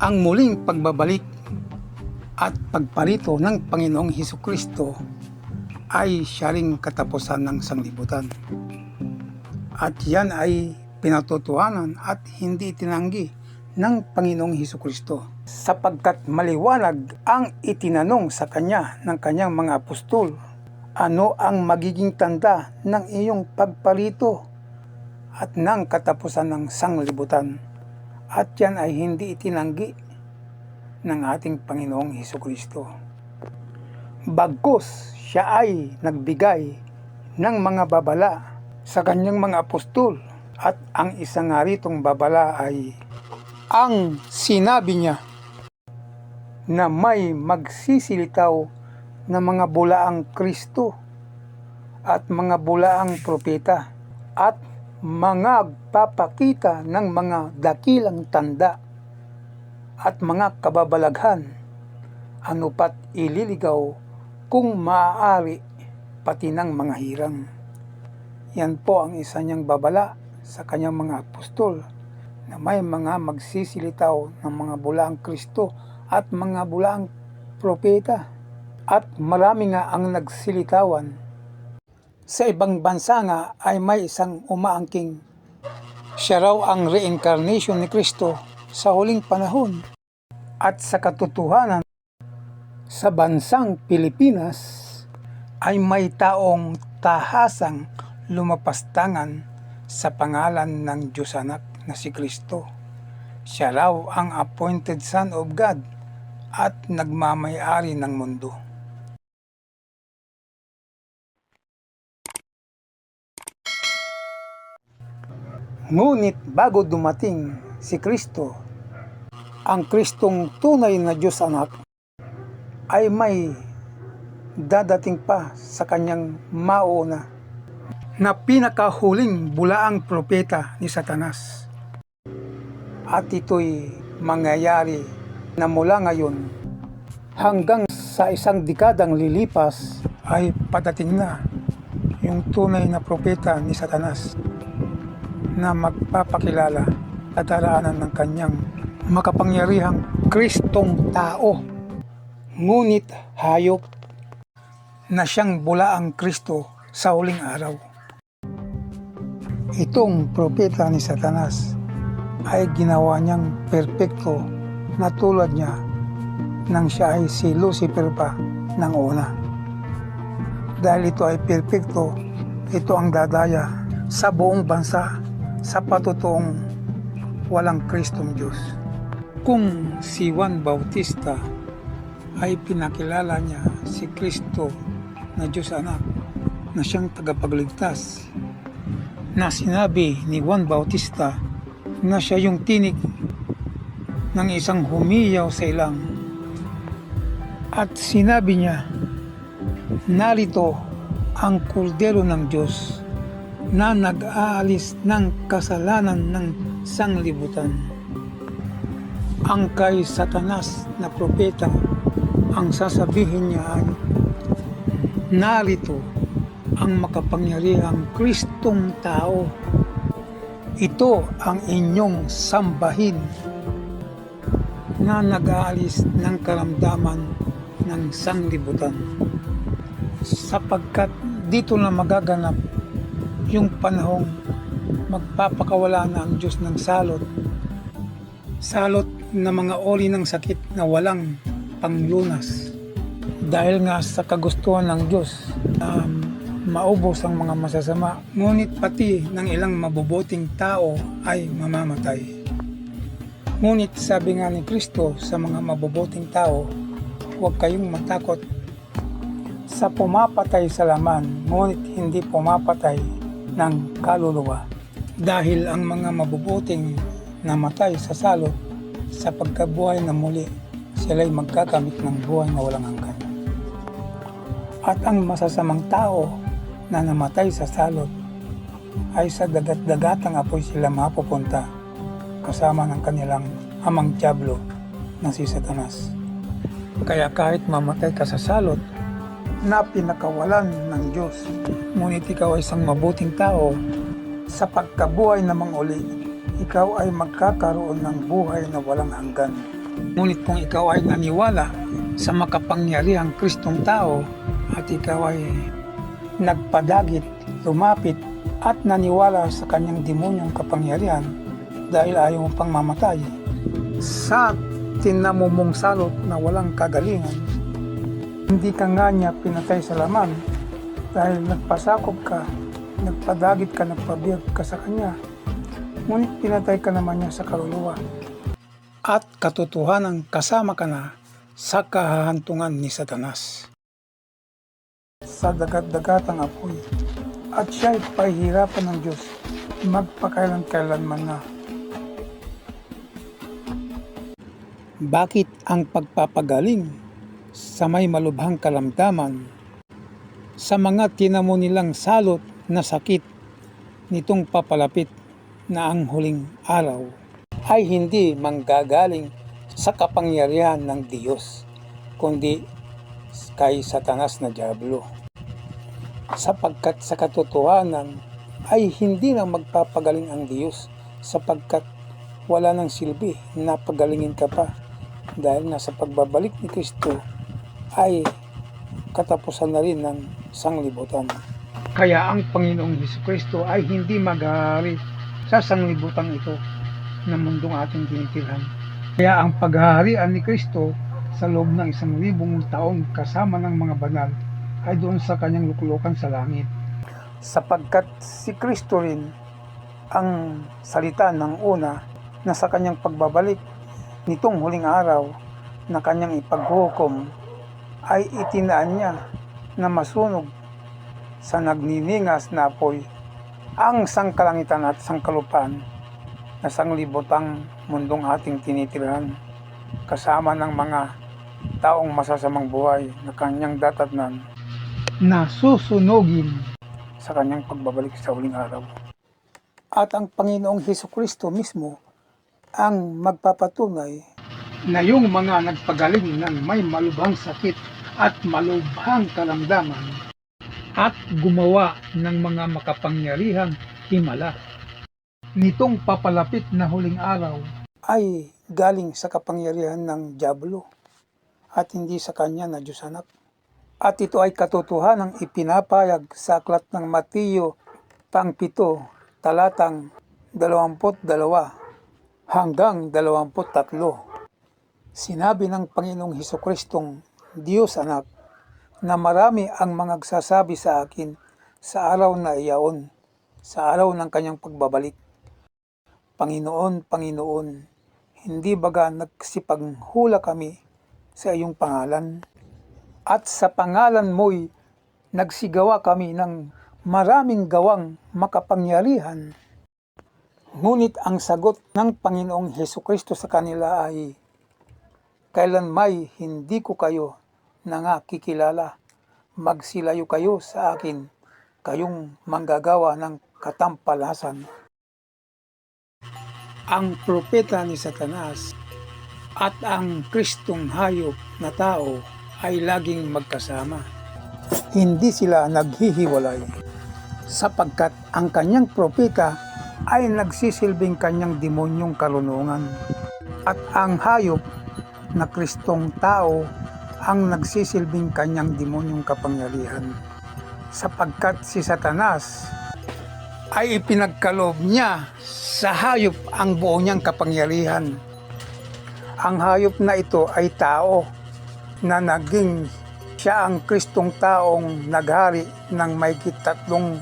ang muling pagbabalik at pagparito ng Panginoong Hesus Kristo ay siya katapusan ng sanglibutan. At yan ay pinatutuhanan at hindi tinanggi ng Panginoong Hesus Kristo sapagkat maliwanag ang itinanong sa kanya ng kanyang mga apostol ano ang magiging tanda ng iyong pagparito at ng katapusan ng sanglibutan at yan ay hindi itinanggi ng ating Panginoong Heso Kristo. Bagkus siya ay nagbigay ng mga babala sa kanyang mga apostol at ang isang nga ritong babala ay ang sinabi niya na may magsisilitaw na mga bulaang Kristo at mga bulaang propeta at mga papakita ng mga dakilang tanda at mga kababalaghan ano pat ililigaw kung maaari pati ng mga hirang. Yan po ang isa niyang babala sa kanyang mga apostol na may mga magsisilitaw ng mga bulaang Kristo at mga bulaang propeta at marami nga ang nagsilitawan sa ibang bansa nga ay may isang umaangking siya raw ang reincarnation ni Kristo sa huling panahon. At sa katotohanan, sa bansang Pilipinas ay may taong tahasang lumapastangan sa pangalan ng Diyos Anak na si Kristo. Siya raw ang appointed Son of God at nagmamayari ng mundo. Ngunit bago dumating si Kristo, ang Kristong tunay na Diyos anak ay may dadating pa sa kanyang mauna na pinakahuling bulaang propeta ni Satanas. At ito'y mangyayari na mula ngayon hanggang sa isang dekadang lilipas ay patating na yung tunay na propeta ni Satanas na magpapakilala kataraanan ng kanyang makapangyarihang Kristong tao. Ngunit hayop na siyang bulaang Kristo sa huling araw. Itong propeta ni Satanas ay ginawa niyang perpekto na tulad niya nang siya ay si Lucifer pa ng una. Dahil ito ay perpekto, ito ang dadaya sa buong bansa sa patutuong walang Kristong Diyos. Kung si Juan Bautista ay pinakilala niya si Kristo na Diyos Anak na siyang tagapagligtas na sinabi ni Juan Bautista na siya yung tinig ng isang humiyaw sa ilang at sinabi niya narito ang kuldero ng Diyos na nag-aalis ng kasalanan ng sanglibutan. Ang kay Satanas na propeta, ang sasabihin niya ay, narito ang makapangyarihang Kristong tao. Ito ang inyong sambahin na nag-aalis ng karamdaman ng sanglibutan. Sapagkat dito na magaganap yung panahong magpapakawala na ang Diyos ng salot. Salot na mga ori ng sakit na walang panglunas. Dahil nga sa kagustuhan ng Diyos, um, maubos ang mga masasama. Ngunit pati ng ilang mabubuting tao ay mamamatay. Ngunit sabi nga ni Kristo sa mga mabubuting tao, huwag kayong matakot sa pumapatay sa laman, ngunit hindi pumapatay ng kaluluwa. Dahil ang mga mabubuting namatay sa salot sa pagkabuhay na muli, sila'y magkakamit ng buhay na walang hanggan. At ang masasamang tao na namatay sa salot ay sa dagat-dagatang apoy sila mapupunta kasama ng kanilang amang Diablo na si Satanas. Kaya kahit mamatay ka sa salot, na pinakawalan ng Diyos. Ngunit ikaw ay isang mabuting tao, sa pagkabuhay namang uli, ikaw ay magkakaroon ng buhay na walang hanggan. Ngunit kung ikaw ay naniwala sa makapangyarihang Kristong tao at ikaw ay nagpadagit, lumapit at naniwala sa kanyang demonyong kapangyarihan dahil ayaw pang mamatay sa tinamumong salot na walang kagalingan hindi ka nga niya pinatay sa laman dahil nagpasakop ka, nagpadagit ka, nagpabiyag ka sa kanya. Ngunit pinatay ka naman niya sa kaluluwa. At katotohanan kasama ka na sa kahahantungan ni Satanas. Sa dagat-dagatang apoy. At siya'y pahihirapan ng Diyos magpakailan-kailanman na. Bakit ang pagpapagaling sa may malubhang kalamdaman sa mga tinamo nilang salot na sakit nitong papalapit na ang huling araw ay hindi manggagaling sa kapangyarihan ng Diyos kundi kay Satanas na Diablo. Sapagkat sa katotohanan ay hindi na magpapagaling ang Diyos sapagkat wala nang silbi na pagalingin ka pa dahil nasa pagbabalik ni Kristo ay katapusan na rin ng sanglibutan. Kaya ang Panginoong Hesus Kristo ay hindi maghahari sa sanglibutan ito na mundong ating tinitirhan. Kaya ang paghaharian ni Kristo sa loob ng isang libong taon kasama ng mga banal ay doon sa kanyang lukulukan sa langit. Sapagkat si Kristo rin ang salita ng una na sa kanyang pagbabalik nitong huling araw na kanyang ipaghukom ay itinaan niya na masunog sa nagniningas na apoy ang sangkalangitan at sangkalupaan na sanglibotang mundong ating tinitirhan kasama ng mga taong masasamang buhay na kanyang datatnan na susunugin sa kanyang pagbabalik sa huling araw. At ang Panginoong Heso Kristo mismo ang magpapatunay na yung mga nagpagaling ng may malubhang sakit at malubhang kalamdaman at gumawa ng mga makapangyarihang himala. Nitong papalapit na huling araw ay galing sa kapangyarihan ng Diablo at hindi sa kanya na Diyos anak. At ito ay katotohanang ipinapayag sa aklat ng Mateo pangpito talatang 22 hanggang 23. Sinabi ng Panginoong Heso Kristong Diyos anak na marami ang mga nagsasabi sa akin sa araw na iyaon, sa araw ng kanyang pagbabalik. Panginoon, Panginoon, hindi baga nagsipaghula kami sa iyong pangalan? At sa pangalan mo'y nagsigawa kami ng maraming gawang makapangyarihan. Ngunit ang sagot ng Panginoong Heso Kristo sa kanila ay, Kailan may hindi ko kayo nangakikilala, magsilayo kayo sa akin, kayong manggagawa ng katampalasan. Ang propeta ni Satanas at ang Kristong hayop na tao ay laging magkasama. Hindi sila naghihiwalay sapagkat ang kanyang propeta ay nagsisilbing kanyang demonyong karunungan at ang hayop na Kristong tao ang nagsisilbing kanyang demonyong kapangyarihan sapagkat si Satanas ay ipinagkalob niya sa hayop ang buo niyang kapangyarihan. Ang hayop na ito ay tao na naging siya ang Kristong taong naghari ng may tatlong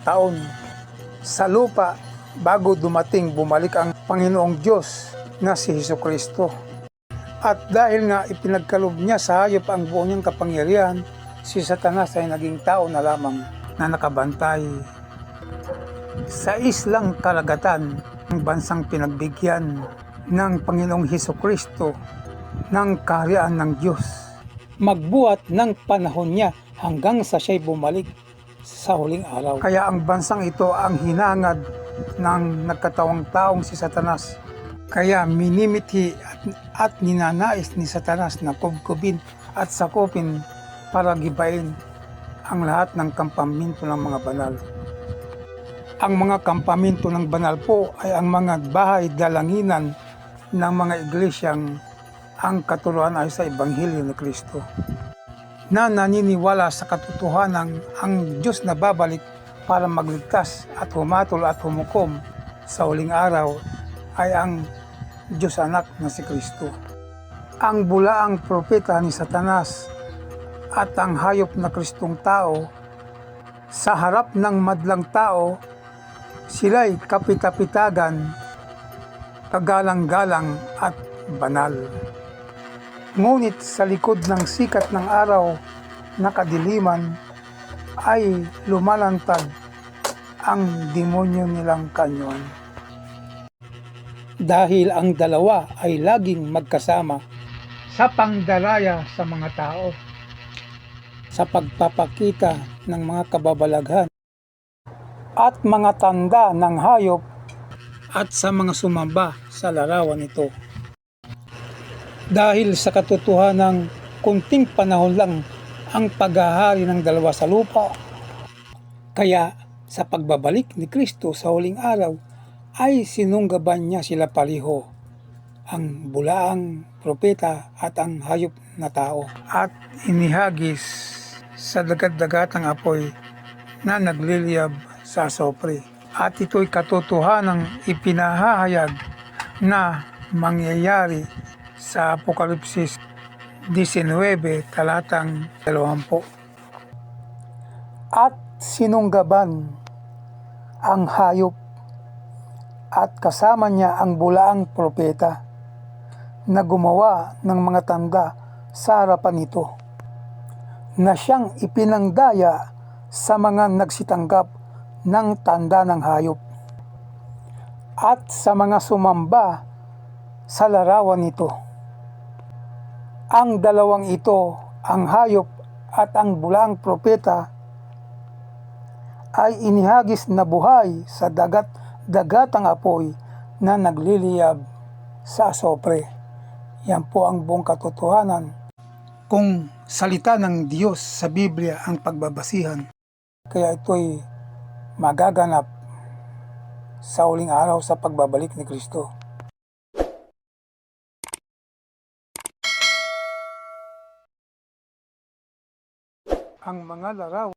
taon sa lupa bago dumating bumalik ang Panginoong Diyos na si Heso Kristo. At dahil nga ipinagkalob niya sa hayop ang buo niyang kapangyarihan, si Satanas ay naging tao na lamang na nakabantay sa islang kalagatan ng bansang pinagbigyan ng Panginoong Heso Kristo ng kaharian ng Diyos. Magbuhat ng panahon niya hanggang sa siya'y bumalik sa huling araw. Kaya ang bansang ito ang hinangad ng nagkatawang taong si Satanas. Kaya minimithi at, at ninanais ni Satanas na kubkubin at sakupin para gibain ang lahat ng kampamento ng mga banal. Ang mga kampamento ng banal po ay ang mga bahay dalanginan ng mga iglesyang ang katuluan ay sa Ebanghelyo ni Kristo na naniniwala sa katotohanan ang Diyos na babalik para magligtas at humatol at humukom sa uling araw ay ang Diyos anak na si Kristo. Ang bulaang propeta ni Satanas at ang hayop na Kristong tao sa harap ng madlang tao sila'y kapitapitagan, kagalang-galang at banal. Ngunit sa likod ng sikat ng araw na kadiliman ay lumalantad ang demonyo nilang kanyon. Dahil ang dalawa ay laging magkasama sa pangdalaya sa mga tao, sa pagpapakita ng mga kababalaghan at mga tanda ng hayop at sa mga sumamba sa larawan nito dahil sa katotohanan kunting panahon lang ang paghahari ng dalawa sa lupa. Kaya sa pagbabalik ni Kristo sa huling araw ay sinunggaban niya sila paliho, ang bulaang propeta at ang hayop na tao. At inihagis sa dagat-dagatang apoy na nagliliyab sa sopre. At ito'y katotohanang ipinahahayag na mangyayari sa Apokalipsis 19 talatang 20. At sinunggaban ang hayop at kasama niya ang bulaang propeta na gumawa ng mga tanda sa harapan nito na siyang ipinangdaya sa mga nagsitanggap ng tanda ng hayop at sa mga sumamba sa larawan nito. Ang dalawang ito, ang hayop at ang bulaang propeta, ay inihagis na buhay sa dagat dagatang apoy na nagliliyab sa asopre. Yan po ang buong katotohanan. Kung salita ng Diyos sa Biblia ang pagbabasihan, kaya ito'y magaganap sa uling araw sa pagbabalik ni Kristo. Ang mga larawan